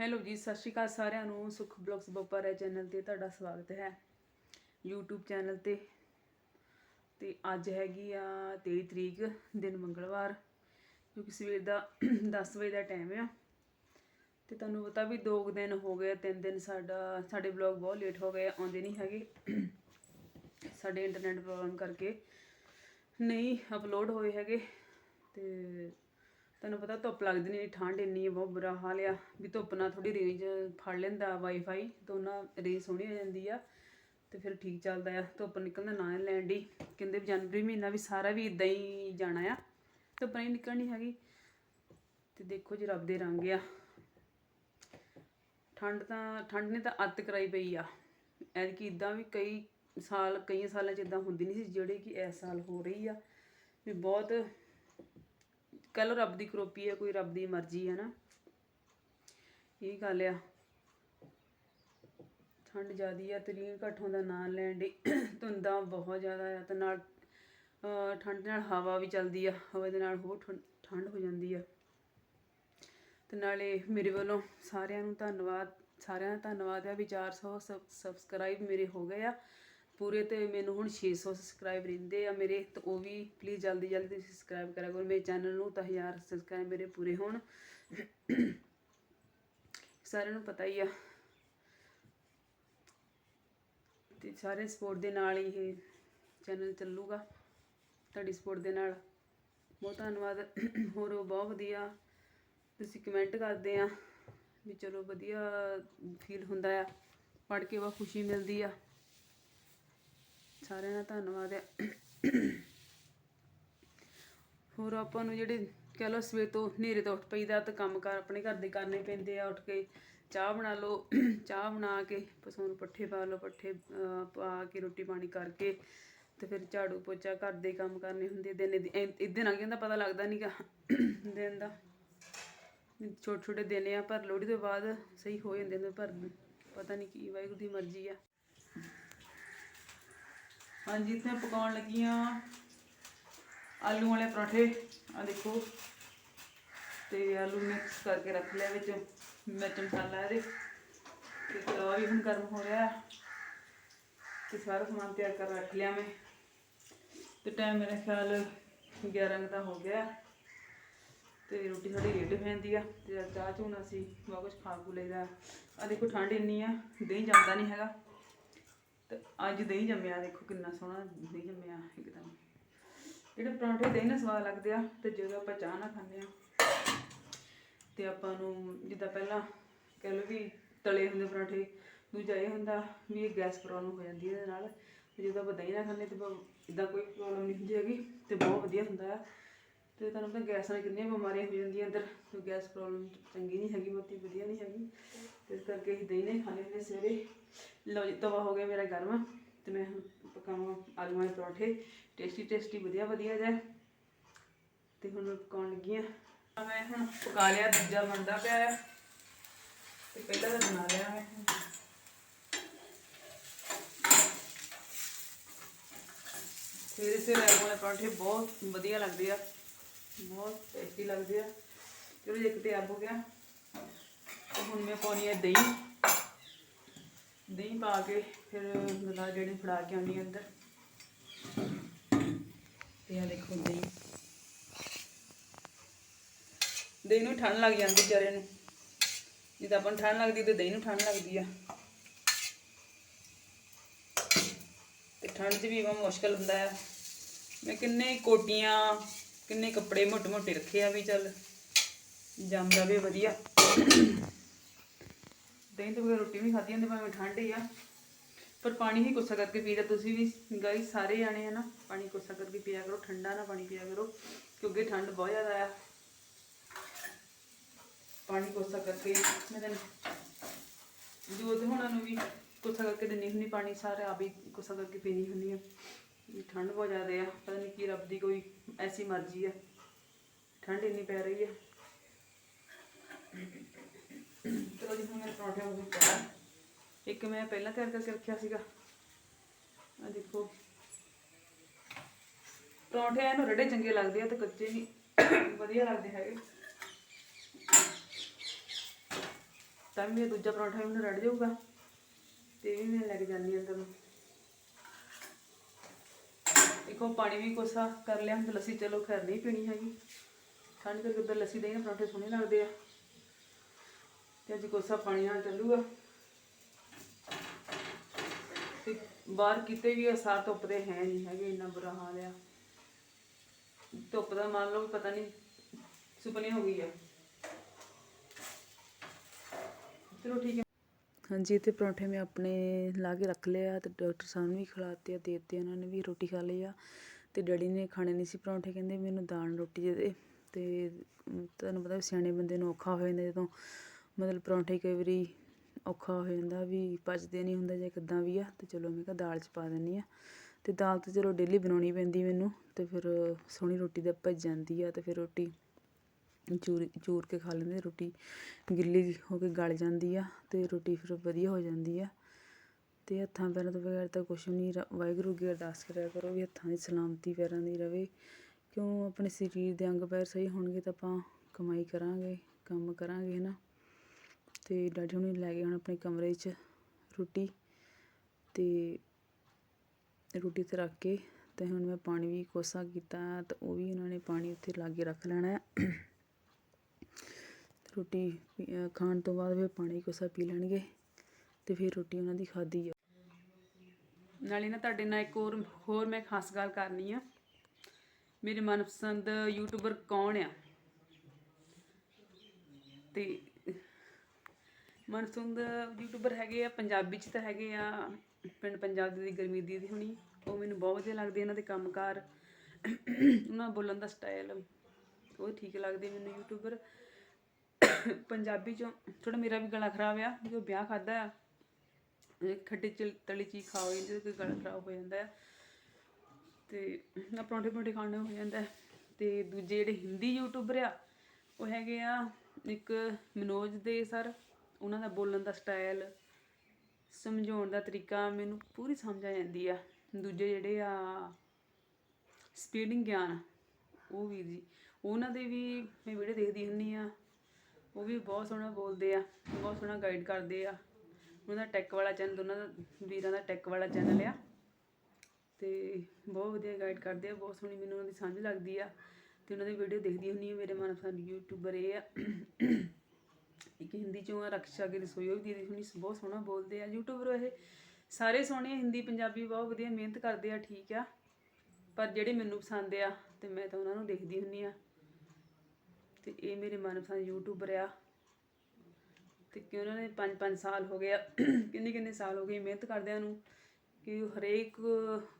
Hello ਜੀ, ਸਤਿ ਸ਼੍ਰੀ ਅਕਾਲ ਸਾਰਿਆਂ ਨੂੰ। ਸੁਖ ਬਲੌਗਸ ਬੋਪਾਰਾ ਚੈਨਲ ਤੇ ਤੁਹਾਡਾ ਸਵਾਗਤ ਹੈ। YouTube ਚੈਨਲ ਤੇ। ਤੇ ਅੱਜ ਹੈਗੀ ਆ 23 ਤਰੀਕ, ਦਿਨ ਮੰਗਲਵਾਰ ਜੋ ਕਿ ਸਵੇਰ ਦਾ 10 ਵਜੇ ਦਾ ਟਾਈਮ ਆ। ਤੇ ਤੁਹਾਨੂੰ ਪਤਾ ਵੀ ਦੋ ਕੁ ਦਿਨ ਹੋ ਗਏ ਤਿੰਨ ਦਿਨ ਸਾਡਾ, ਸਾਡੇ ਬਲੌਗ ਬਹੁਤ ਲੇਟ ਹੋ ਗਏ ਆਉਂਦੇ ਨਹੀਂ ਹੈਗੇ। ਸਾਡੇ ਇੰਟਰਨੈਟ ਪ੍ਰੋਬਲਮ ਕਰਕੇ ਨਹੀਂ ਅਪਲੋਡ ਹੋਏ ਹੈਗੇ। ਤੇ ਤੁਹਾਨੂੰ ਪਤਾ ਧੁੱਪ ਲੱਗਦੀ ਨਹੀਂ ਠੰਡ ਇੰਨੀ ਹੈ ਬਹੁਤ ਬੁਰਾ ਹਾਲ ਆ, ਵੀ ਧੁੱਪ ਨਾਲ ਥੋੜੀ ਰੇਂਜ ਫੜ ਲੈਂਦਾ ਵਾਈਫਾਈ ਤਾਂ ਉਹਨਾਂ ਰੇਂਜ ਸੋਹਣੀ ਹੋ ਜਾਂਦੀ ਆ, ਤੇ ਫਿਰ ਠੀਕ ਚੱਲਦਾ ਆ, ਧੁੱਪ ਨਿਕਲਦਾ ਨਾ ਲੈਣ ਦੀ ਕਹਿੰਦੇ ਵੀ ਜਨਵਰੀ ਮਹੀਨਾ ਵੀ ਸਾਰਾ ਵੀ ਇਦਾਂ ਹੀ ਜਾਣਾ ਆ, ਧੁੱਪ ਨਹੀਂ ਨਿਕਲਣੀ ਹੈਗੀ, ਤੇ ਦੇਖੋ ਜੀ ਰੱਬ ਦੇ ਰੰਗ ਆ, ਠੰਡ ਤਾਂ, ਠੰਡ ਨੇ ਤਾਂ ਅੱਤ ਕਰਾਈ ਪਈ ਆ, ਐਤਕੀ ਇਦਾਂ ਵੀ ਕਈ ਸਾਲ ਕਈ ਸਾਲਾਂ ਚ ਇਦਾਂ ਹੁੰਦੀ ਨਹੀਂ ਸੀ, ਜਿਹੜੇ ਕਿ ਇਸ ਸਾਲ ਹੋ ਰਹੀ ਆ, ਵੀ ਬਹੁਤ ਕਹਿ ਲਓ ਰੱਬ ਦੀ ਕਰੋਪੀ ਹੈ, ਕੋਈ ਰੱਬ ਦੀ ਮਰਜ਼ੀ ਹੈ ਨਾ। ਇਹ ਗੱਲ ਆ। ਠੰਡ ਜ਼ਿਆਦੀ ਆ ਤਰੀਨ ਘੱਟ ਹੁੰਦਾ ਨਾਂ ਲੈਣ ਦੀ ਧੁੰਦਾਂ ਬਹੁਤ ਜ਼ਿਆਦਾ ਆ ਤੇ ਨਾਲ ਠੰਡ ਨਾਲ ਹਵਾ ਵੀ ਚੱਲਦੀ ਆ, ਹਵਾ ਦੇ ਨਾਲ ਹੋਰ ਠੰ- ਠੰਡ ਹੋ ਜਾਂਦੀ ਆ। ਤੇ ਨਾਲੇ ਮੇਰੇ ਵੱਲੋਂ ਸਾਰਿਆਂ ਨੂੰ ਧੰਨਵਾਦ, ਸਾਰਿਆਂ ਦਾ ਧੰਨਵਾਦ ਆ, ਵੀ 400 ਸਬਸਕ੍ਰਾਈਬ ਮੇਰੇ ਹੋ ਗਏ ਆ। ਪੂਰੇ ਤੇ ਮੈਨੂੰ ਹੁਣ 600 ਸਬਸਕ੍ਰਾਈਬ ਰਹਿੰਦੇ ਆ ਮੇਰੇ, ਤਾਂ ਉਹ ਵੀ ਪਲੀਜ਼ ਜਲਦੀ ਜਲਦੀ ਤੁਸੀਂ ਸਬਸਕ੍ਰਾਈਬ ਕਰਿਆ ਕਰੋ, ਮੇਰੇ ਚੈਨਲ ਨੂੰ ਤਾਂ 1000 ਸਬਸਕ੍ਰਾਈਬ ਮੇਰੇ ਪੂਰੇ ਹੋਣ। ਸਾਰਿਆਂ ਨੂੰ ਪਤਾ ਹੀ ਆ। ਤੇ ਸਾਰੇ ਸਪੋਰਟ ਦੇ ਨਾਲ ਹੀ ਇਹ ਚੈਨਲ ਚੱਲੂਗਾ, ਤੁਹਾਡੀ ਸਪੋਰਟ ਦੇ ਨਾਲ। ਬਹੁਤ ਧੰਨਵਾਦ। ਹੋਰ ਬਹੁਤ ਵਧੀਆ, ਤੁਸੀਂ ਕਮੈਂਟ ਕਰਦੇ ਆ ਵੀ ਚਲੋ ਵਧੀਆ ਫੀਲ ਹੁੰਦਾ ਆ, ਪੜ੍ਹ ਕੇ ਬਹੁਤ ਖੁਸ਼ੀ ਮਿਲਦੀ ਆ। ਸਾਰਿਆਂ ਦਾ ਧੰਨਵਾਦ ਹੈ। ਹੋਰ ਆਪਾਂ ਨੂੰ ਜਿਹੜੇ ਕਹਿ ਲਓ ਸਵੇਰ ਤੋਂ ਹਨੇਰੇ ਤੋਂ ਉੱਠ ਪਈਦਾ ਤਾਂ ਕੰਮ ਕਾਰ ਆਪਣੇ ਘਰ ਦੇ ਕਰਨੇ ਪੈਂਦੇ ਆ, ਉੱਠ ਕੇ ਚਾਹ ਬਣਾ ਲਓ, ਚਾਹ ਬਣਾ ਕੇ ਪਸ਼ੂ ਨੂੰ ਪੱਠੇ ਪਾ ਲਓ, ਪੱਠੇ ਪਾ ਕੇ ਰੋਟੀ ਪਾਣੀ ਕਰਕੇ ਤੇ ਫਿਰ ਝਾੜੂ ਪੋਚਾ ਘਰ ਦੇ ਕੰਮ ਕਰਨੇ ਹੁੰਦੇ ਦਿਨ ਇਦਾਂ ਲੰਘ ਜਾਂਦਾ ਪਤਾ ਲੱਗਦਾ ਨਹੀਂਗਾ ਦਿਨ ਦਾ। ਛੋਟੇ ਛੋਟੇ ਦਿਨ ਆ, ਪਰ ਲੋਹੜੀ ਤੋਂ ਬਾਅਦ ਸਹੀ ਹੋ ਜਾਂਦੇ ਨੇ, ਪਰ ਪਤਾ ਨਹੀਂ ਕੀ ਵਾਹਿਗੁਰੂ ਦੀ ਮਰਜ਼ੀ ਆ। ਹਾਂਜੀ, ਇੱਥੇ ਪਕਾਉਣ ਲੱਗੀ ਲੱਗੀਆਂ ਆਲੂ ਵਾਲੇ ਪਰੌਂਠੇ। ਆ ਦੇਖੋ। ਤੇ ਆਲੂ ਮਿਕਸ ਕਰਕੇ ਰੱਖ ਲਿਆ ਵਿੱਚ। ਮਿਰਚ ਮਸਾਲਾ ਇਹਦੇ। ਤੇ ਤਵਾ ਵੀ ਹੁਣ ਗਰਮ ਹੋ ਰਿਹਾ। ਤੇ ਸਾਰਾ ਸਮਾਨ ਤਿਆਰ ਕਰ ਰੱਖ ਲਿਆ ਮੈਂ। ਤੇ ਟਾਈਮ ਮੇਰਾ ਖਿਆਲ 11 ਕੁ ਦਾ ਹੋ ਗਿਆ। ਤੇ ਰੋਟੀ ਸਾਡੀ ਲੇਟ ਹੋ ਜਾਂਦੀ ਆ। ਤੇ ਚਾਹ ਚੂਹ ਨਾਲ ਅਸੀਂ ਬਹੁਤ ਕੁਝ ਖਾ ਖੂ ਲਈਦਾ। ਆ ਦੇਖੋ, ਠੰਡ ਇੰਨੀ ਆ। ਦਹੀਂ ਜਾਂਦਾ ਨਹੀਂ ਹੈਗਾ। ਤੇ ਅੱਜ ਦਹੀਂ ਜੰਮਿਆ, ਦੇਖੋ ਕਿੰਨਾ ਸੋਹਣਾ ਦਹੀਂ ਜੰਮਿਆ ਇੱਕਦਮ। ਜਿਹੜੇ ਪਰੌਂਠੇ ਦਹੀਂ ਨਾਲ ਸਵਾਦ ਲੱਗਦੇ ਆ, ਤੇ ਜਦੋਂ ਆਪਾਂ ਚਾਹ ਨਾਲ ਖਾਂਦੇ ਆ, ਤੇ ਆਪਾਂ ਨੂੰ ਜਿੱਦਾਂ ਪਹਿਲਾਂ ਕਹਿ ਲਓ ਵੀ ਤਲੇ ਹੁੰਦੇ ਪਰੌਂਠੇ, ਦੂਜਾ ਇਹ ਹੁੰਦਾ ਵੀ ਇਹ ਗੈਸ ਪ੍ਰੋਬਲਮ ਹੋ ਜਾਂਦੀ ਹੈ ਇਹਦੇ ਨਾਲ ਜਦੋਂ ਆਪਾਂ ਦਹੀਂ ਨਾਲ ਖਾਂਦੇ ਤੇ ਇਦਾਂ ਕੋਈ ਪ੍ਰੋਬਲਮ ਨਹੀਂ ਹੁੰਦੀ ਹੈਗੀ, ਤੇ ਬਹੁਤ ਵਧੀਆ ਹੁੰਦਾ ਆ। ਤੇ ਤੁਹਾਨੂੰ ਪਤਾ ਗੈਸ ਨਾਲ ਕਿੰਨੀਆਂ ਬਿਮਾਰੀਆਂ ਹੋ ਜਾਂਦੀਆਂ ਅੰਦਰ, ਤੇ ਗੈਸ ਪ੍ਰੋਬਲਮ ਚੰਗੀ ਨਹੀਂ ਹੈਗੀ, ਬਹੁਤੀ ਵਧੀਆ ਨਹੀਂ ਹੈਗੀ। ਤੇ ਇਸ ਕਰਕੇ ਅਸੀਂ ਦਹੀਂ ਨਹੀਂ ਖਾਣੇ ਹੁੰਦੇ ਸਵੇਰੇ ਲਓ ਜੀ ਤਵਾ ਹੋ ਗਿਆ ਮੇਰਾ ਗਰਮ ਤੇ ਮੈਂ ਹੁਣ ਪਕਾਵਾਂ ਆਲੂਆਂ ਦੇ ਪਰੌਂਠੇ ਟੇਸਟੀ ਟੇਸਟੀ ਵਧੀਆ ਵਧੀਆ ਜਿਹਾ ਤੇ ਹੁਣ ਮੈਂ ਪਕਾਉਣ ਲੱਗੀ ਆ ਮੈਂ ਹੁਣ ਪਕਾ ਲਿਆ ਦੂਜਾ ਬਣਦਾ ਪਿਆ ਆ ਤੇ ਪਹਿਲਾਂ ਤਾਂ ਬਣਾ ਲਿਆ ਮੈਂ ਸਵੇਰੇ ਸਵੇਰੇ ਆਲੂ ਵਾਲੇ ਪਰੌਂਠੇ ਬਹੁਤ ਵਧੀਆ ਲੱਗਦੇ ਆ ਬਹੁਤ ਟੇਸਟੀ ਲੱਗਦੇ ਆ ਚਲੋ ਜੀ ਇੱਕ ਤਿਆਰ ਹੋ ਗਿਆ ਤੇ ਹੁਣ ਮੈਂ ਪਾਉਣੀ ਹੈ ਦਹੀਂ। ਦਹੀਂ ਪਾ ਕੇ ਫਿਰ ਮਤਲਬ ਜਿਹੜੇ ਫੜਾ ਕੇ ਆਉਣੀ ਅੰਦਰ। ਤੇ ਆ ਦੇਖੋ ਦਹੀਂ। ਦਹੀਂ ਨੂੰ ਠੰਡ ਲੱਗ ਜਾਂਦੀ ਵਿਚਾਰੇ ਨੂੰ। ਜਿੱਦਾਂ ਆਪਾਂ ਨੂੰ ਠੰਡ ਲੱਗਦੀ ਤੇ ਦਹੀਂ ਨੂੰ ਠੰਡ ਲੱਗਦੀ ਆ। ਤੇ ਠੰਡ 'ਚ ਵੀ ਬਹੁਤ ਮੁਸ਼ਕਲ ਹੁੰਦਾ ਆ। ਮੈਂ ਕਿੰਨੇ ਕੋਟੀਆਂ, ਕਿੰਨੇ ਕੱਪੜੇ ਮੋਟੇ ਮੋਟੇ ਰੱਖੇ ਆ ਵੀ ਚੱਲ। ਜੰਮ ਜਾਵੇ ਵਧੀਆ। ਦਹੀਂ ਤੋਂ ਬਗੈਰ ਰੋਟੀ ਵੀ ਖਾਧੀ ਜਾਂਦੀ, ਭਾਵੇਂ ਠੰਡ ਹੀ ਆ। ਪਰ ਪਾਣੀ ਹੀ ਕੋਸਾ ਕਰਕੇ ਪੀਦਾ ਤੁਸੀਂ ਵੀ। ਗਾਈ ਸਾਰੇ ਜਾਣੇ ਆ ਨਾ, ਪਾਣੀ ਕੋਸਾ ਕਰਕੇ ਪੀਆ ਕਰੋ, ਠੰਡਾ ਨਾ ਪਾਣੀ ਪੀਆ ਕਰੋ, ਕਿਉਂਕਿ ਠੰਡ ਬਹੁਤ ਜ਼ਿਆਦਾ ਆ। ਪਾਣੀ ਕੋਸਾ ਕਰਕੇ, ਮੈਂ ਤੈਨੂੰ ਜੋਤ ਹੋਣਾ ਨੂੰ ਵੀ ਕੋਸਾ ਕਰਕੇ ਦਿੰਨੀ ਹੁੰਦੀ, ਪਾਣੀ ਸਾਰੇ ਆਪ ਹੀ ਕੋਸਾ ਕਰਕੇ ਪੀਣੀ ਹੁੰਦੀ ਆ। ਠੰਡ ਬਹੁਤ ਜ਼ਿਆਦਾ ਆ, ਪਤਾ ਨਹੀਂ ਕੀ ਰੱਬ ਦੀ ਕੋਈ ਐਸੀ ਮਰਜ਼ੀ ਆ। ਠੰਡ ਇੰਨੀ ਪੈ ਰਹੀ ਆ। ਚਲੋ ਜੀ, ਹੁਣ ਮੇਰੇ ਪਰੌਂਠੇ ਹੋ ਗਏ ਇੱਕ ਮੈਂ ਪਹਿਲਾਂ ਤਿਆਰ ਕਰਕੇ ਰੱਖਿਆ ਸੀਗਾ। ਆ ਦੇਖੋ। ਪਰੌਂਠੇ ਇਹਨੂੰ ਰੜੇ ਚੰਗੇ ਲੱਗਦੇ ਆ ਤੇ ਕੱਚੇ ਨਹੀਂ। ਵਧੀਆ ਲੱਗਦੇ ਹੈਗੇ। ਤਾਂ ਵੀ ਮੇਰਾ ਦੂਜਾ ਪਰੌਂਠਾ ਵੀ ਮੈਨੂੰ ਰੜ ਜਾਊਗਾ। ਤੇ ਇਹ ਵੀ ਮੈਂ ਲੈ ਕੇ ਜਾਂਦੀ ਹਾਂ ਅੰਦਰ ਨੂੰ ਇੱਕੋ ਪਾਣੀ ਵੀ ਕੋਸਾ ਕਰ ਲਿਆ, ਹੁਣ ਲੱਸੀ ਚਲੋ ਖੈਰ ਨਹੀਂ ਪੀਣੀ ਹੈਗੀ। ਠੰਡ ਕਰਕੇ ਲੱਸੀ ਦੇ ਪਰੌਂਠੇ ਸੋਹਣੇ ਲੱਗਦੇ ਆ। ਤੇ ਅੱਜ ਕੋਸਾ ਪਾਣੀ ਨਾਲ ਚੱਲੂਗਾ। ਬਾਹਰ ਕਿਤੇ ਵੀ ਅਸਾਰ ਧੁੱਪ ਦੇ ਹੈ ਨਹੀਂ ਹੈਗੇ, ਇੰਨਾ ਬੁਰਾ ਹਾਲ ਆ। ਧੁੱਪ ਦਾ ਮੰਨ ਲਓ ਪਤਾ ਨਹੀਂ ਸੁਪਨੇ ਹੋ ਗਈ ਆ। ਚਲੋ ਠੀਕ ਹੈ ਹਾਂਜੀ ਤੇ ਪਰੌਂਠੇ ਮੈਂ ਆਪਣੇ ਲਾ ਕੇ ਰੱਖ ਲਿਆ ਤੇ ਡਾਕਟਰ ਸਾਹਿਬ ਨੂੰ ਵੀ ਖਿਲਾਤੇ ਆ, ਦੇ ਦਿੱਤੇ ਉਹਨਾਂ ਨੇ ਵੀ ਰੋਟੀ ਖਾ ਲਈ ਆ। ਤੇ ਡੈਡੀ ਨੇ ਖਾਣੇ ਨਹੀਂ ਸੀ ਪਰੌਂਠੇ, ਕਹਿੰਦੇ ਮੈਨੂੰ ਦਾਲ ਰੋਟੀ ਦੇ ਦੇ। ਤੇ ਤੁਹਾਨੂੰ ਪਤਾ ਸਿਆਣੇ ਬੰਦੇ ਨੂੰ ਔਖਾ ਹੋ ਜਾਂਦਾ ਜਦੋਂ ਮਤਲਬ ਪਰੌਂਠੇ ਕਈ ਵਾਰੀ ਔਖਾ ਹੋ ਜਾਂਦਾ, ਵੀ ਪਚਦੇ ਨਹੀਂ ਹੁੰਦੇ ਜਾਂ ਕਿੱਦਾਂ ਵੀ ਆ ਅਤੇ ਚਲੋ ਮੈਂ ਕਿਹਾ ਦਾਲ 'ਚ ਪਾ ਦਿੰਦੀ ਹਾਂ ਅਤੇ ਦਾਲ ਤਾਂ ਚਲੋ ਡੇਲੀ ਬਣਾਉਣੀ ਪੈਂਦੀ ਮੈਨੂੰ ਅਤੇ ਫਿਰ ਸੋਹਣੀ ਰੋਟੀ ਤਾਂ ਭੱਜ ਜਾਂਦੀ ਆ ਅਤੇ ਫਿਰ ਰੋਟੀ ਚੂਰ ਚੂਰ ਕੇ ਖਾ ਲੈਂਦੇ ਰੋਟੀ ਗਿੱਲੀ ਹੋ ਕੇ ਗਲ ਜਾਂਦੀ ਆ ਅਤੇ ਰੋਟੀ ਫਿਰ ਵਧੀਆ ਹੋ ਜਾਂਦੀ ਆ। ਅਤੇ ਹੱਥਾਂ ਪੈਰਾਂ ਤੋਂ ਬਗੈਰ ਤਾਂ ਕੁਛ ਨਹੀਂ ਰ- ਵਾਹਿਗੁਰੂ ਅੱਗੇ ਅਰਦਾਸ ਕਰਿਆ ਕਰੋ ਵੀ ਹੱਥਾਂ ਦੀ ਸਲਾਮਤੀ ਪੈਰਾਂ ਦੀ ਰਵੇ। ਕਿਉਂ? ਆਪਣੇ ਸਰੀਰ ਦੇ ਅੰਗ ਪੈਰ ਸਹੀ ਹੋਣਗੇ ਤਾਂ ਆਪਾਂ ਕਮਾਈ ਕਰਾਂਗੇ, ਕੰਮ ਕਰਾਂਗੇ ਹੈ ਨਾ ਅਤੇ ਡੈਡੀ ਹੁਣੀ ਲੈ ਗਏ ਹੁਣ ਆਪਣੇ ਕਮਰੇ 'ਚ ਰੋਟੀ ਅਤੇ ਰੋਟੀ ਉੱਥੇ ਰੱਖ ਕੇ ਅਤੇ ਹੁਣ ਮੈਂ ਪਾਣੀ ਵੀ ਕੋਸਾ ਕੀਤਾ ਤਾਂ ਉਹ ਵੀ ਉਹਨਾਂ ਨੇ ਪਾਣੀ ਉੱਥੇ ਲਾਗੇ ਰੱਖ ਲੈਣਾ ਰੋਟੀ ਖਾਣ ਤੋਂ ਬਾਅਦ ਫਿਰ ਪਾਣੀ ਕੋਸਾ ਪੀ ਲੈਣਗੇ ਅਤੇ ਫਿਰ ਰੋਟੀ ਉਹਨਾਂ ਦੀ ਖਾਧੀ ਆ ਨਾਲੇ ਨਾ ਤੁਹਾਡੇ ਨਾਲ ਇੱਕ ਹੋਰ ਹੋਰ ਮੈਂ ਖਾਸ ਗੱਲ ਕਰਨੀ ਆ। ਮੇਰੇ ਮਨਪਸੰਦ ਯੂਟਿਊਬਰ ਕੌਣ ਆ? ਤੇ ਮਨਪਸੰਦ ਯੂਟਿਊਬਰ ਹੈਗੇ ਆ, ਪੰਜਾਬੀ ਚ ਤਾਂ ਹੈਗੇ ਆ, ਪਿੰਡ ਪੰਜਾਬ ਦੀ ਗਰਮੀ ਦੀ ਹੁਣੀ, ਉਹ ਮੈਨੂੰ ਬਹੁਤ ਵਧੀਆ ਲੱਗਦੇ ਇਹਨਾਂ ਦੇ ਕੰਮਕਾਰ। ਉਹਨਾਂ ਬੋਲਣ ਦਾ ਸਟਾਈਲ ਉਹ ਠੀਕ ਲੱਗਦੇ ਮੈਨੂੰ ਯੂਟਿਊਬਰ ਪੰਜਾਬੀ ਚੋਂ ਥੋੜਾ ਮੇਰਾ ਵੀ ਗਲਾ ਖਰਾਬ ਆ, ਜਦੋਂ ਵਿਆਹ ਖਾਦਾ ਆ ਖੱਟੇ ਚ ਤਲੀ ਚੀਜ਼ ਖਾਓ, ਇਹਦੇ ਕੋਈ ਗਲਾ ਖਰਾਬ ਹੋ ਜਾਂਦਾ ਆ। ਤੇ ਨਾ ਪਰੌਂਠੇ ਪਰੌਂਠੇ ਖਾਣੇ ਹੋ ਜਾਂਦਾ ਹੈ। ਤੇ ਦੂਜੇ ਜਿਹੜੇ ਹਿੰਦੀ ਯੂਟਿਊਬਰ ਆ, ਉਹ ਹੈਗੇ ਆ, ਇੱਕ ਮਨੋਜ ਦੇ ਸਰ। ਉਹਨਾਂ ਦਾ ਬੋਲਣ ਦਾ ਸਟਾਈਲ, ਸਮਝਾਉਣ ਦਾ ਤਰੀਕਾ ਮੈਨੂੰ ਪੂਰੀ ਸਮਝ ਆ ਜਾਂਦੀ ਆ। ਦੂਜੇ ਜਿਹੜੇ ਆ ਸਪੀਡਿੰਗ ਗਿਆਨ, ਉਹ ਵੀਰ ਜੀ, ਉਹਨਾਂ ਦੇ ਵੀ ਮੈਂ ਵੀਡੀਓ ਦੇਖਦੀ ਹੁੰਨੀ ਆ। ਉਹ ਵੀ ਬਹੁਤ ਸੋਹਣਾ ਬੋਲਦੇ ਆ, ਬਹੁਤ ਸੋਹਣਾ ਗਾਈਡ ਕਰਦੇ ਆ। ਉਹਨਾਂ ਦਾ ਟੈਕ ਵਾਲਾ ਚੈਨਲ ਦੋਨਾਂ ਦਾ ਵੀਰਾਂ ਦਾ ਟੈਕ ਵਾਲਾ ਚੈਨਲ ਆ। ਤੇ ਬਹੁਤ ਵਧੀਆ ਗਾਈਡ ਕਰਦੇ ਆ, ਬਹੁਤ ਸੋਹਣੀ ਮੈਨੂੰ ਉਹਨਾਂ ਦੀ ਸਮਝ ਲੱਗਦੀ ਆ। ਤੇ ਉਹਨਾਂ ਦੀ ਵੀਡੀਓ ਦੇਖਦੀ ਹੁੰਨੀ ਆ ਮੇਰੇ ਮਨਪਸੰਦ ਯੂਟਿਊਬਰ ਇਹ ਆ। ਇੱਕ ਹਿੰਦੀ ਚੋਂ ਆ ਰਕਸ਼ਾ ਕੀ ਰਸੋਈ ਉਹ ਵੀ ਦੀਦੀ ਹੁਣੀ ਬਹੁਤ ਸੋਹਣਾ ਬੋਲਦੇ ਆ ਯੂਟਿਊਬਰ ਇਹ ਸਾਰੇ ਸੋਹਣੇ ਆ, ਹਿੰਦੀ ਪੰਜਾਬੀ ਬਹੁਤ ਵਧੀਆ ਮਿਹਨਤ ਕਰਦੇ ਆ ਠੀਕ ਆ। ਪਰ ਜਿਹੜੇ ਮੈਨੂੰ ਪਸੰਦ ਆ ਤੇ ਮੈਂ ਤਾਂ ਉਹਨਾਂ ਨੂੰ ਦੇਖਦੀ ਹੁੰਨੀ ਆ। ਤੇ ਇਹ ਮੇਰੇ ਮਨਪਸੰਦ ਯੂਟਿਊਬਰ ਆ। ਤੇ ਕਿ ਉਹਨਾਂ ਨੇ 5-5 ਸਾਲ ਹੋ ਗਏ ਆ ਕਿੰਨੇ ਕਿੰਨੇ ਸਾਲ ਹੋ ਗਏ ਮਿਹਨਤ ਕਰਦਿਆਂ ਨੂੰ ਕਿ ਹਰੇਕ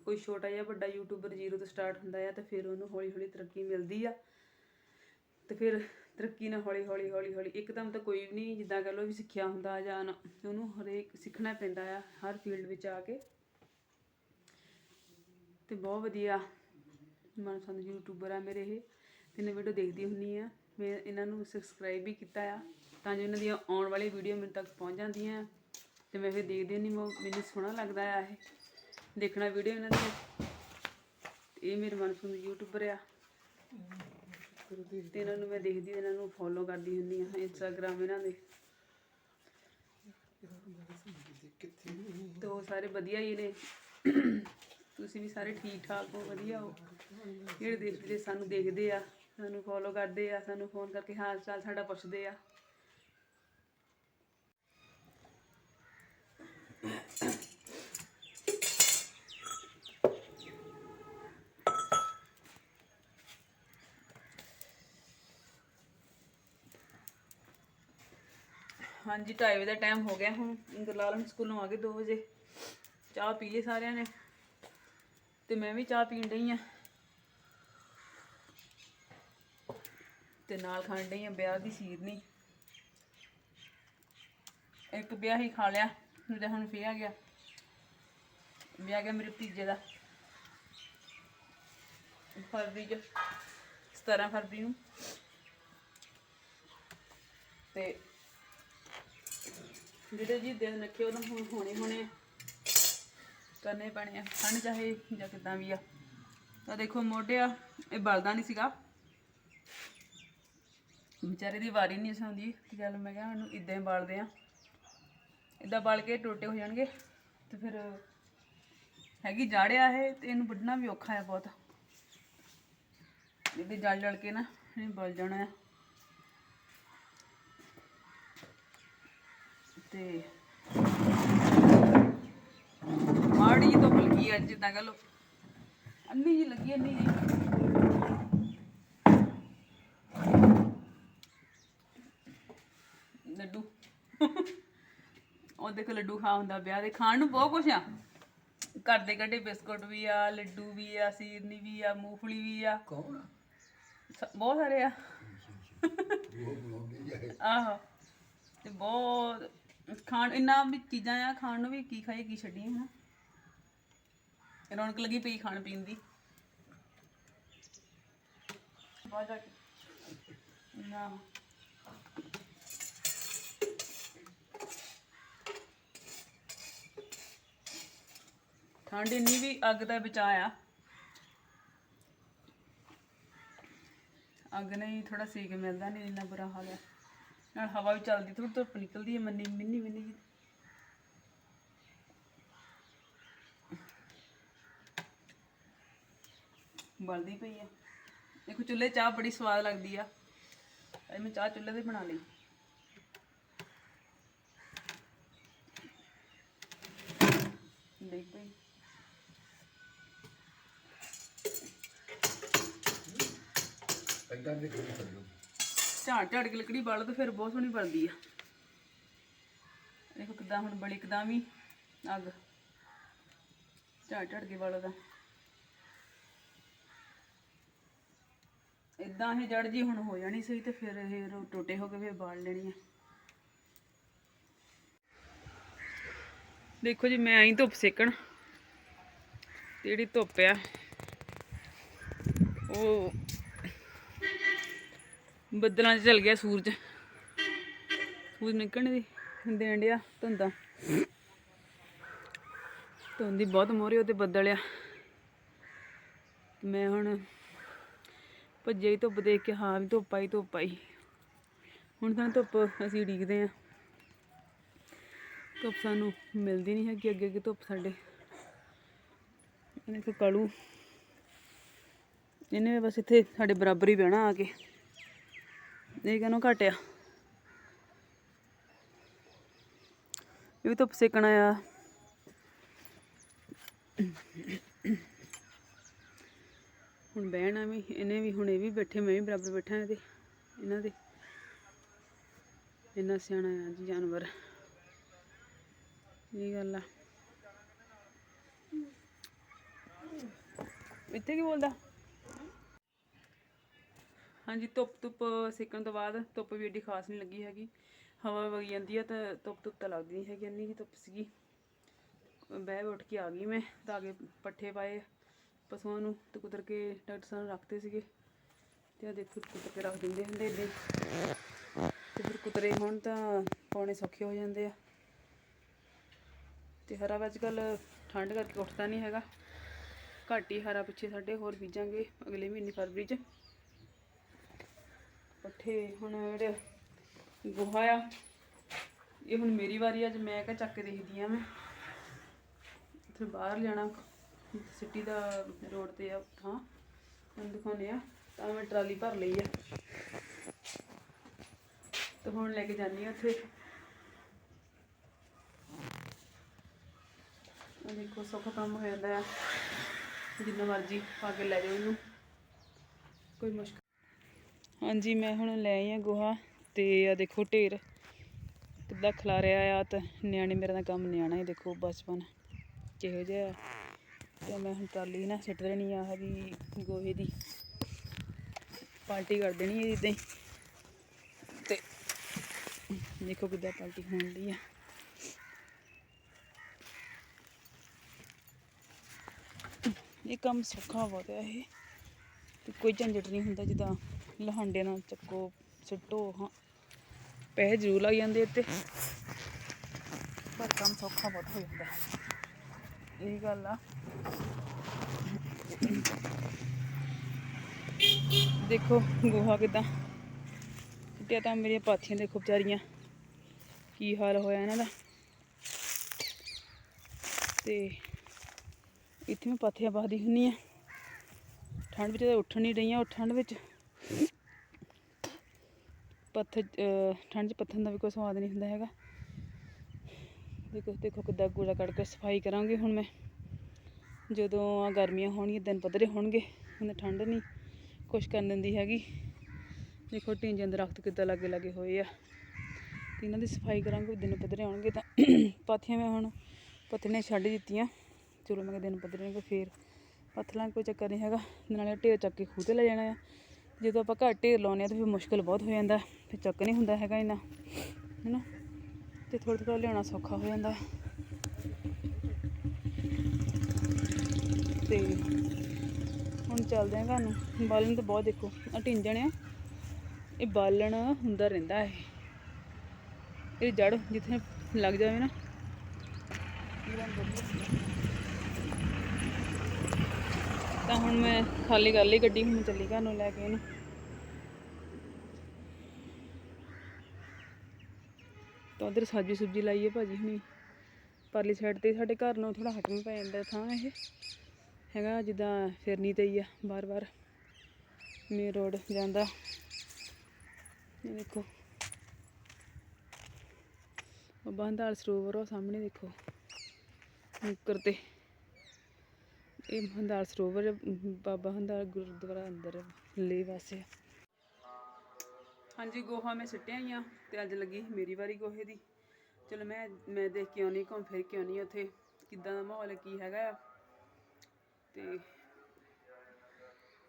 ਕੋਈ ਛੋਟਾ ਜਿਹਾ ਵੱਡਾ ਯੂਟਿਊਬਰ ਜ਼ੀਰੋ ਤੋਂ ਸਟਾਰਟ ਹੁੰਦਾ ਆ ਤੇ ਫਿਰ ਉਹਨੂੰ ਹੌਲੀ ਹੌਲੀ ਤਰੱਕੀ ਮਿਲਦੀ ਆ। ਤੇ ਫਿਰ ਤਰੱਕੀ ਨਾਲ ਹੌਲੀ ਹੌਲੀ ਹੌਲੀ ਹੌਲੀ, ਇੱਕਦਮ ਤਾਂ ਕੋਈ ਵੀ ਨਹੀਂ ਜਿੱਦਾਂ ਕਹ ਲਓ ਵੀ ਸਿੱਖਿਆ ਹੁੰਦਾ ਜਾਂ ਉਹਨੂੰ ਹਰੇਕ ਸਿੱਖਣਾ ਪੈਂਦਾ ਆ, ਹਰ ਫੀਲਡ ਵਿੱਚ ਆ ਕੇ। ਤੇ ਬਹੁਤ ਵਧੀਆ ਮਨਪਸੰਦ ਯੂਟਿਊਬਰ ਆ ਮੇਰੇ ਇਹ, ਤੇ ਇਹਨਾਂ ਵੀਡੀਓ ਦੇਖਦੀ ਹੁੰਨੀ ਆ। ਮੈਂ ਇਹਨਾਂ ਨੂੰ ਸਬਸਕ੍ਰਾਈਬ ਵੀ ਕੀਤਾ ਆ, ਤਾਂ ਜੋ ਇਹਨਾਂ ਦੀਆਂ ਆਉਣ ਵਾਲੀ ਵੀਡੀਓ ਮੈਨੂੰ ਤੱਕ ਪਹੁੰਚ ਜਾਂਦੀਆਂ। ਤੇ ਮੈਂ ਫਿਰ ਦੇਖਦੀ ਹੁੰਨੀ ਮੈਂ, ਮੈਨੂੰ ਸੋਹਣਾ ਲੱਗਦਾ ਆ ਇਹ, ਦੇਖਣਾ ਵੀਡੀਓ ਇਹਨਾਂ ਦੀ ਤੇ ਇਹ ਮੇਰੇ ਮਨਪਸੰਦ ਯੂਟਿਊਬਰ ਆ। ਤੇ ਇਹਨਾਂ ਨੂੰ ਮੈਂ ਦੇਖਦੀ, ਇਹਨਾਂ ਨੂੰ ਫੋਲੋ ਕਰਦੀ ਹੁੰਦੀ ਆ ਇੰਸਟਾਗ੍ਰਾਮ ਇਹਨਾਂ ਦੇ। ਤੇ ਸਾਰੇ ਵਧੀਆ ਹੀ ਨੇ। ਤੁਸੀਂ ਵੀ ਸਾਰੇ ਠੀਕ ਠਾਕ ਹੋ, ਵਧੀਆ ਹੋ। ਜਿਹੜੇ ਦੇਸ਼ ਵਿਦੇਸ਼ ਸਾਨੂੰ ਦੇਖਦੇ ਆ, ਸਾਨੂੰ ਫੋਲੋ ਕਰਦੇ ਆ, ਸਾਨੂੰ ਫੋਨ ਕਰਕੇ ਹਾਲ ਚਾਲ ਸਾਡਾ ਪੁੱਛਦੇ ਆ। ਹਾਂਜੀ, ਢਾਈ ਵਜੇ ਦਾ ਟਾਈਮ ਹੋ ਗਿਆ ਹੁਣ। ਗੁਰਲਾਲ ਸਕੂਲੋਂ ਆ ਗਏ 2 ਵਜੇ। ਚਾਹ ਪੀ ਲਈ ਸਾਰਿਆਂ ਨੇ। ਤੇ ਮੈਂ ਵੀ ਚਾਹ ਪੀਣ ਡਈ ਆ। ਤੇ ਨਾਲ ਖਾਣ ਡਈ ਆ ਵਿਆਹ ਦੀ ਸੀਰਨੀ। ਇੱਕ ਵਿਆਹ ਹੀ ਖਾ ਲਿਆ ਦੂਜਾ ਹੁਣ ਫੇਰ ਆ ਗਿਆ। ਵਿਆਹ ਗਿਆ ਮੇਰੇ ਭਤੀਜੇ ਦਾ। ਫਰਵਰੀ ਚ 17 ਫਰਵਰੀ ਨੂੰ। ਤੇ ਜਿਹੜੇ ਜੀ ਦਿਨ ਰੱਖੇ ਉਹਨਾਂ ਹੁਣ ਹੋਣੇ ਹੋਣੇ ਆ। ਕਰਨੇ ਪੈਣੇ ਆ, ਠੰਡ ਚਾਹੇ ਜਾਂ ਕਿਦਾਂ ਵੀ ਆ। ਤਾਂ ਦੇਖੋ ਮੋਢੇ ਆ ਇਹ ਬਲਦਾ ਨਹੀਂ ਸੀਗਾ। ਵਿਚਾਰੇ ਦੀ ਵਾਰੀ ਨਹੀਂ ਸੌਂਦੀ ਤੇ ਚੱਲ ਮੈਂ ਕਿਹਾ ਇਹਨੂੰ ਇਦਾਂ ਹੀ ਬਾਲਦੇ ਆ। ਇਦਾਂ ਬਾਲ ਕੇ ਟੋਟੇ ਹੋ ਜਾਣਗੇ। ਤੇ ਫਿਰ ਹੈਗੀ ਜਾੜਿਆ ਇਹ ਤੇ ਇਹਨੂੰ ਵੱਢਣਾ ਵੀ ਔਖਾ ਹੈ ਬਹੁਤ। ਇਹਦੇ ਜਲ ਜਲ ਕੇ ਨਾ ਇਹਨੇ ਬਲ ਜਾਣਾ ਆ। ਤੇ ਮਾੜੀ ਧੁੱਪ ਲੱਗੀ ਅੱਜ ਜਿੱਦਾਂ ਕਹ ਲੋ ਅੰਨੀ ਜੀ ਲੱਗੀ ਅੰਨੀ ਜੀ ਲੱਡੂ। ਉਹ ਦੇਖੋ ਲੱਡੂ ਖਾ ਹੁੰਦਾ ਵਿਆਹ ਦੇ ਖਾਣ ਨੂੰ ਬਹੁਤ ਕੁਛ ਆ। ਘਰ ਦੇ ਕੱਢੇ ਬਿਸਕੁਟ ਵੀ ਆ ਲੱਡੂ ਵੀ ਆ ਸੀਰਨੀ ਵੀ ਆ ਮੂੰਗਫਲੀ ਵੀ ਆ। ਕੌਣ ਬਹੁਤ ਸਾਰੇ ਆ। ਆਹੋ। ਤੇ ਬਹੁਤ ਖਾਣ, ਇੰਨਾ ਵੀ ਚੀਜ਼ਾਂ ਆ, ਖਾਣ ਨੂੰ ਵੀ ਕੀ ਖਾਈਏ, ਕੀ ਛੱਡੀਏ, ਹਨਾ? ਰੌਣਕ ਲੱਗੀ ਪਈ ਖਾਣ ਪੀਣ ਦੀ। ਬਹੁਤ ਜਾ ਕੇ। ਨਾ। ਠੰਡ ਇੰਨੀ ਵੀ ਅੱਗ ਦਾ ਬਚਾਅ ਆ। ਅੱਗ ਨਹੀਂ ਥੋੜਾ ਸੀਕ ਮਿਲਦਾ ਨਹੀਂ ਇੰਨਾ ਬੁਰਾ ਹਾਲ ਹੈ ਨਾਲ ਹਵਾ ਵੀ ਚੱਲਦੀ ਥੋੜੀ ਧੁੱਪ ਨਿਕਲਦੀ ਹੈ, ਮੰਨੀ ਮਿੰਨੀ ਮਿੰਨੀ ਜੀ ਬਲਦੀ ਪਈ ਆ ਦੇਖੋ, ਚੁੱਲ੍ਹੇ ਚਾਹ ਬੜੀ ਸਵਾਦ ਲੱਗਦੀ ਆ। ਅੱਜ ਮੈਂ ਚਾਹ ਚੁੱਲ੍ਹੇ ਤੇ ਬਣਾ ਲਈ। ਦੇਖ ਪਈ। ਏਦਾਂ ਦੇ ਕੋਈ ਕਰਿਓ ਝਾੜ ਝਾੜ ਕੇ ਲੱਕੜੀ ਬਾਲੋ ਤੇ ਫਿਰ ਬਹੁਤ ਸੋਹਣੀ ਬਣਦੀ ਆ। ਦੇਖੋ ਕਿਦਾਂ ਹੁਣ ਬੜੀ ਇੱਕਦਮ ਹੀ ਅੱਗ। ਝਾੜ ਝਾੜ ਕੇ ਬਾਲੋ ਤਾਂ ਇਦਾਂ ਇਹ ਜੜ ਜੀ ਹੁਣ ਹੋ ਜਾਣੀ ਸਹੀ ਤੇ ਫਿਰ ਇਹ ਰੋ- ਟੋਟੇ ਹੋ ਕੇ ਫਿਰ ਬਾਲ ਲੈਣੀ ਆ। ਦੇਖੋ ਜੀ, ਮੈਂ ਆਈ ਧੁੱਪ ਸੇਕਣ। ਤੇ ਜਿਹੜੀ ਧੁੱਪ ਆ, ਉਹ ਬੱਦਲਾਂ 'ਚ ਚਲ ਗਿਆ ਸੂਰਜ। ਸੂਰਜ ਨਿਕਲਣ ਦੀ, ਦੇਣ ਡਿਆ ਧੁੰਦਾਂ ਧੁੰਦੀ ਦੀ ਬਹੁਤ ਮੋਰੀ ਉਹਤੇ ਬੱਦਲ ਆ। ਮੈਂ ਹੁਣ ਭੱਜੇ ਹੀ ਧੁੱਪ ਦੇਖ ਕੇ, ਹਾਂ ਵੀ ਧੁੱਪ ਆਈ ਧੁੱਪ ਆਈ। ਹੁਣ ਤਾਂ ਧੁੱਪ ਅਸੀਂ ਉਡੀਕਦੇ ਆ ਧੁੱਪ ਸਾਨੂੰ ਮਿਲਦੀ ਨਹੀਂ ਹੈਗੀ, ਅੱਗੇ ਅੱਗੇ ਧੁੱਪ ਸਾਡੇ। ਇਹਨੇ ਕੋ ਕਾਲੂ। ਇਹਨੇ ਬਸ ਇੱਥੇ ਸਾਡੇ ਬਰਾਬਰ ਹੀ ਬਹਿਣਾ ਆ ਕੇ। ਇਹ ਕਹਿੰਨੋਂ ਘਟਿਆ। ਇਹ ਵੀ ਧੁੱਪ ਸੇਕਣਾ ਆ। ਹੁਣ ਬਹਿਣਾ ਵੀ, ਇਹਨੇ ਵੀ, ਹੁਣ ਇਹ ਵੀ ਬੈਠੇ, ਮੈਂ ਵੀ ਬਰਾਬਰ ਬੈਠਾ ਇਹਦੇ, ਇਹਨਾਂ ਦੇ। ਇੰਨਾ ਸਿਆਣਾ ਆ ਜੀ ਜਾਨਵਰ। ਇਹ ਗੱਲ ਆ। ਇੱਥੇ ਕੀ ਬੋਲਦਾ? ਹਾਂਜੀ, ਧੁੱਪ ਧੁੱਪ ਸੇਕਣ ਤੋਂ ਬਾਅਦ ਧੁੱਪ ਵੀ ਏਡੀ ਖਾਸ ਨਹੀਂ ਲੱਗੀ ਹੈਗੀ। ਹਵਾ ਵਗੀ ਜਾਂਦੀ ਆ ਤਾਂ ਧੁੱਪ ਧੁੱਪ ਤਾਂ ਲੱਗਦੀ ਨਹੀਂ ਹੈਗੀ, ਇੰਨੀ ਹੀ ਧੁੱਪ ਸੀਗੀ। ਬਹਿ ਉੱਠ ਕੇ ਆ ਗਈ ਮੈਂ, ਤਾਂ ਅੱਗੇ ਪੱਠੇ ਪਾਏ, ਪਸ਼ੂਆਂ ਨੂੰ ਤੇ ਕੁਦਰ ਕੇ ਡਾਕਟਰ ਸਾਹਿਬ ਰੱਖਦੇ ਸੀਗੇ। ਤੇ ਆ ਦੇਖੋ ਕੁਤਰ ਕੇ ਰੱਖ ਦਿੰਦੇ ਹੁੰਦੇ ਏਦਾਂ ਹੀ। ਤੇ ਫਿਰ ਕੁਤਰੇ ਹੋਣ ਤਾਂ ਪਾਉਣੇ ਸੌਖੇ ਹੋ ਜਾਂਦੇ ਆ। ਤੇ ਹਰਾ ਅੱਜ ਕੱਲ ਠੰਡ ਕਰਕੇ ਉੱਠਦਾ ਨਹੀਂ ਹੈਗਾ। ਘੱਟ ਹੀ ਹਰਾ ਪਿੱਛੇ ਸਾਡੇ ਹੋਰ ਬੀਜਾਂਗੇ ਅਗਲੇ ਮਹੀਨੇ ਫਰਵਰੀ 'ਚ। ਪੱਠੇ ਹੁਣ ਜਿਹੜੇ ਗੋਹਾ ਆ, ਇਹ ਹੁਣ ਮੇਰੀ ਵਾਰੀ ਅੱਜ ਮੈਂ ਕਿਹਾ ਚੱਕ ਕੇ ਦੇਖਦੀ ਆ ਮੈਂ। ਫਿਰ ਬਾਹਰ ਜਾਣਾ ਸਿਟੀ ਦਾ ਰੋਡ ਤੇ ਆ ਥਾਂ ਹੁਣ ਦਿਖਾਉਂਦੇ ਆ, ਤਾਂ ਮੈਂ ਟਰਾਲੀ ਭਰ ਲਈ ਆ। ਤੇ ਹੁਣ ਲੈ ਕੇ ਜਾਨੀ ਆ ਉੱਥੇ। ਉਹ ਦੇਖੋ, ਸੌਖਾ ਕੰਮ ਹੋ ਜਾਂਦਾ ਆ। ਜਿੰਨਾ ਮਰਜ਼ੀ ਪਾ ਕੇ ਲੈ ਜਾਓ ਇਹਨੂੰ। ਕੋਈ ਮੁਸ਼ਕਲ ਹਾਂਜੀ, ਮੈਂ ਹੁਣ ਲੈ ਆਈ ਆ ਗੋਹਾ ਤੇ ਆ ਦੇਖੋ ਢੇਰ। ਕਿੱਦਾਂ ਖਲਾਰਿਆ ਆ ਤੇ ਨਿਆਣੇ ਮੇਰੇ ਦਾ ਕੰਮ ਨਿਆਣਾ ਹੀ ਦੇਖੋ, ਬਚਪਨ। ਕਿਹੋ ਜਿਹਾ ਆ। ਤੇ ਮੈਂ ਹੁਣ ਟਰਾਲੀ ਨਾ ਸਿੱਟ ਦੇਣੀ ਆ ਹੈਗੀ ਗੋਹੇ ਦੀ। ਪਾਰਟੀ ਕਰ ਦੇਣੀ ਹੈ ਇਦਾਂ ਹੀ। ਤੇ ਦੇਖੋ ਕਿੱਦਾਂ ਪਾਰਟੀ ਹੋਣ ਦੀ ਆ। ਇਹ ਕੰਮ ਸੌਖਾ ਬਹੁਤ ਹੈ ਇਹ। ਕੋਈ ਝੰਜਟ ਨਹੀਂ ਹੁੰਦਾ ਜਿੱਦਾਂ ਲਹਾਂਡੇ ਨਾਲ ਚੱਕੋ, ਸਿੱਟੋ, ਹਾਂ। ਪੈਸੇ ਜ਼ਰੂਰ ਲੱਗ ਜਾਂਦੇ ਇੱਥੇ। ਪਰ ਕੰਮ ਸੌਖਾ ਬਹੁਤ ਹੋ ਜਾਂਦਾ। ਇਹ ਗੱਲ ਆ। ਦੇਖੋ, ਗੋਹਾ ਕਿਦਾਂ। ਤੇ ਤਾਂ ਮੇਰੀਆਂ ਪਾਥੀਆਂ ਦੇਖੋ ਵਿਚਾਰੀਆਂ। ਕੀ ਹਾਲ ਹੋਇਆ ਇਹਨਾਂ ਦਾ। ਤੇ ਇੱਥੇ ਮੈਂ ਪਾਥੀਆਂ ਬਾਹਦੀ ਹੁੰਨੀ ਆ ਠੰਡ ਵਿੱਚ ਤਾਂ ਉੱਠਣ ਨਹੀਂ ਰਹੀਆਂ, ਉਹ ਠੰਡ ਵਿੱਚ। ਪੱਥਰ ਠੰਡ 'ਚ ਪੱਥਰ ਦਾ ਵੀ ਕੋਈ ਸਵਾਦ ਨਹੀਂ ਹੁੰਦਾ ਹੈਗਾ। ਦੇਖੋ ਦੇਖੋ ਕਿੱਦਾਂ ਕੂੜਾ ਕੱਢ ਕੇ ਸਫ਼ਾਈ ਕਰਾਂਗੇ ਹੁਣ ਮੈਂ। ਜਦੋਂ ਆ ਗਰਮੀਆਂ ਹੋਣਗੀਆਂ, ਦਿਨ ਪੱਧਰੇ ਹੋਣਗੇ, ਹੁਣ ਠੰਡ ਨਹੀਂ ਕੁਛ ਕਰਨ ਦਿੰਦੀ ਹੈਗੀ। ਦੇਖੋ ਢਿੰਜਾਂ ਦਰਖਤ ਕਿੱਦਾਂ ਲੱਗੇ ਲੱਗੇ ਹੋਏ ਆ। ਤੇ ਇਹਨਾਂ ਦੀ ਸਫ਼ਾਈ ਕਰਾਂਗੇ, ਦਿਨ ਪੱਧਰੇ ਆਉਣਗੇ ਤਾਂ ਪਾਥੀਆਂ ਮੈਂ ਹੁਣ ਪੱਥਣੇ ਛੱਡ ਦਿੱਤੀਆਂ। ਚਲੋ ਮੈਂ ਕਿਹਾ ਦਿਨ ਪੱਧਰੇ ਨੇ ਫੇਰ ਪੱਥਲਾਂ ਕੋਈ ਚੱਕਰ ਨਹੀਂ ਹੈਗਾ। ਨਾਲੇ ਢੇਰ ਚੱਕ ਕੇ ਖੂਹ ਤੇ ਲੈ ਜਾਣਾ ਆ। ਜਦੋਂ ਆਪਾਂ ਘਰ ਢੇਰ ਲਾਉਂਦੇ ਆ ਤਾਂ ਫਿਰ ਮੁਸ਼ਕਲ ਬਹੁਤ ਹੋ ਜਾਂਦਾ, ਫਿਰ ਚੱਕ ਨਹੀਂ ਹੁੰਦਾ ਹੈਗਾ ਇੰਨਾ, ਹੈਨਾ? ਤੇ ਥੋੜਾ ਥੋੜਾ ਲਿਆਉਣਾ ਸੌਖਾ ਹੋ ਜਾਂਦਾ। ਤੇ ਹੁਣ ਚੱਲਦੇ ਆ ਘਰ ਨੂੰ ਬਾਲਣ ਤਾਂ ਬਹੁਤ ਦੇਖੋ ਆ ਢਿੰਜਣ ਆ, ਇਹ ਬਾਲਣ ਹੁੰਦਾ ਰਹਿੰਦਾ ਇਹ। ਇਹ ਜੜ ਜਿੱਥੇ ਲੱਗ ਜਾਵੇ ਨਾ ਇਹਦਾ ਵਧੀਆ। ਤਾਂ ਹੁਣ ਮੈਂ ਖਾਲੀ ਕਰ ਲਈ ਗੱਡੀ, ਹੁਣ ਚੱਲੀ ਘਰ ਨੂੰ ਲੈ ਕੇ ਇਹਨੂੰ ਤਾਂ ਉਧਰ ਸਬਜ਼ੀ ਸੁਬਜੀ ਲਾਈ ਹੈ ਭਾਜੀ ਹੁਣੀ। ਪਰਲੀ ਸਾਈਡ ਤੇ ਸਾਡੇ ਘਰ ਨੂੰ ਥੋੜਾ ਹਟਣ ਪੈ ਜਾਂਦਾ ਥਾਂ ਇਹ। ਹੈਗਾ ਜਿੱਦਾਂ ਫਿਰਨੀ ਤੇ ਹੀ ਆ ਬਾਰ-ਬਾਰ ਮੇਨ ਰੋਡ ਜਾਂਦਾ। ਇਹ ਦੇਖੋ। ਉਹ ਬੰਦਾਲ ਸਰੋਵਰ ਉਹ ਸਾਹਮਣੇ ਦੇਖੋ। ਨੁੱਕਰ ਤੇ। ਇਹ ਹੰਦਾਲ ਸਰੋਵਰ ਬਾਬਾ ਹੰਦਾਲ ਗੁਰਦੁਆਰਾ ਅੰਦਰ ਲੈ ਵਾਸੇ। ਹਾਂਜੀ, ਗੋਹਾ ਮੈਂ ਸਿੱਟਿਆ ਹੀ ਆ ਤੇ ਅੱਜ ਲੱਗੀ ਮੇਰੀ ਵਾਰੀ ਗੋਹੇ ਦੀ। ਚਲੋ ਮੈਂ ਮੈਂ ਦੇਖ ਕੇ ਆਉਣੀ ਘੁੰਮ ਫਿਰ ਕੇ ਆਉਣੀ ਉੱਥੇ, ਕਿੱਦਾਂ ਦਾ ਮਾਹੌਲ ਕੀ ਹੈਗਾ ਆ। ਤੇ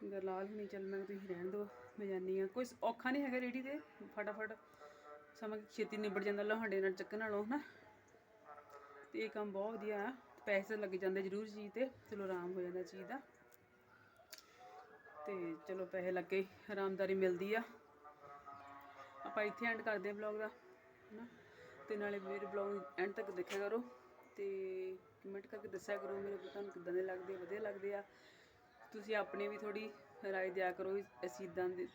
ਗਰਲਾਲ ਹੁਣੀ, ਚੱਲ ਮੈਂ ਤੁਸੀਂ ਰਹਿਣ ਦਿਓ, ਮੈਂ ਜਾਨੀ ਆ। ਕੋਈ ਔਖਾ ਨਹੀਂ ਹੈਗਾ ਰੇੜੀ ਤੇ, ਫਟਾਫਟ। ਸਮਾਂ ਛੇਤੀ ਨਿਬੜ ਜਾਂਦਾ, ਲੋਹਾਂਡੇ ਨਾਲ ਚੱਕਣ ਨਾਲੋਂ, ਹਨਾ। ਤੇ ਇਹ ਕੰਮ ਬਹੁਤ ਵਧੀਆ ਆ। ਪੈਸੇ ਲੱਗ ਜਾਂਦੇ ਜ਼ਰੂਰ ਚੀਜ਼ ਤੇ, ਚਲੋ ਆਰਾਮ ਹੋ ਜਾਂਦਾ ਚੀਜ਼ ਦਾ। ਤੇ ਚਲੋ ਪੈਸੇ ਲੱਗੇ ਆਰਾਮਦਾਰੀ ਮਿਲਦੀ ਆ। ਆਪਾਂ ਇੱਥੇ ਐਂਡ ਕਰਦੇ ਆ ਬਲੌਗ ਦਾ, ਹਨਾ। ਤੇ ਨਾਲੇ ਮੇਰੇ ਬਲੌਗ ਐਂਡ ਤੱਕ ਦੇਖਿਆ ਕਰੋ ਤੇ ਕਮੈਂਟ ਕਰਕੇ ਦੱਸਿਆ ਕਰੋ ਮੇਰੇ ਤੁਹਾਨੂੰ ਕਿੱਦਾਂ ਦੇ ਲੱਗਦੇ, ਵਧੀਆ ਲੱਗਦੇ ਆ। ਤੁਸੀਂ ਆਪਣੇ ਵੀ ਥੋੜੀ ਰਾਏ ਦਿਆ ਕਰੋ ਅਸੀਂ ਇਦਾਂ ਦੇ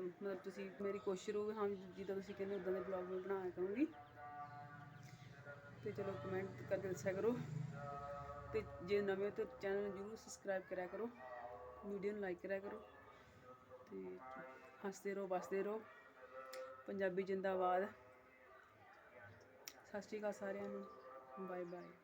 ਮਤਲਬ ਤੁਸੀਂ ਮੇਰੀ ਕੋਸ਼ਿਸ਼ ਰਹੂਗੀ ਹਾਂ, ਜਿੱਦਾਂ ਤੁਸੀਂ ਕਹਿੰਦੇ ਉਦਾਂ ਦੇ ਬਲੌਗ ਮੈਂ ਬਣਾਇਆ ਕਰੂੰਗੀ। ਤੇ ਚਲੋ ਕਮੈਂਟ ਕਰਕੇ ਦੱਸਿਆ ਕਰੋ। ਤੇ ਜੇ ਨਵੇਂ ਹੋ ਤਾਂ ਚੈਨਲ ਨੂੰ ਜਰੂਰ ਸਬਸਕ੍ਰਾਈਬ ਕਰਿਆ ਕਰੋ ਵੀਡੀਓ ਨੂੰ ਲਾਈਕ ਕਰਿਆ ਕਰੋ ਤੇ ਹੱਸਦੇ ਰਹੋ, ਵਸਦੇ ਰਹੋ, ਪੰਜਾਬੀ ਜਿੰਦਾਬਾਦ। ਸਤਿ ਸ਼੍ਰੀ ਅਕਾਲ ਸਾਰਿਆਂ ਨੂੰ ਬਾਏ ਬਾਏ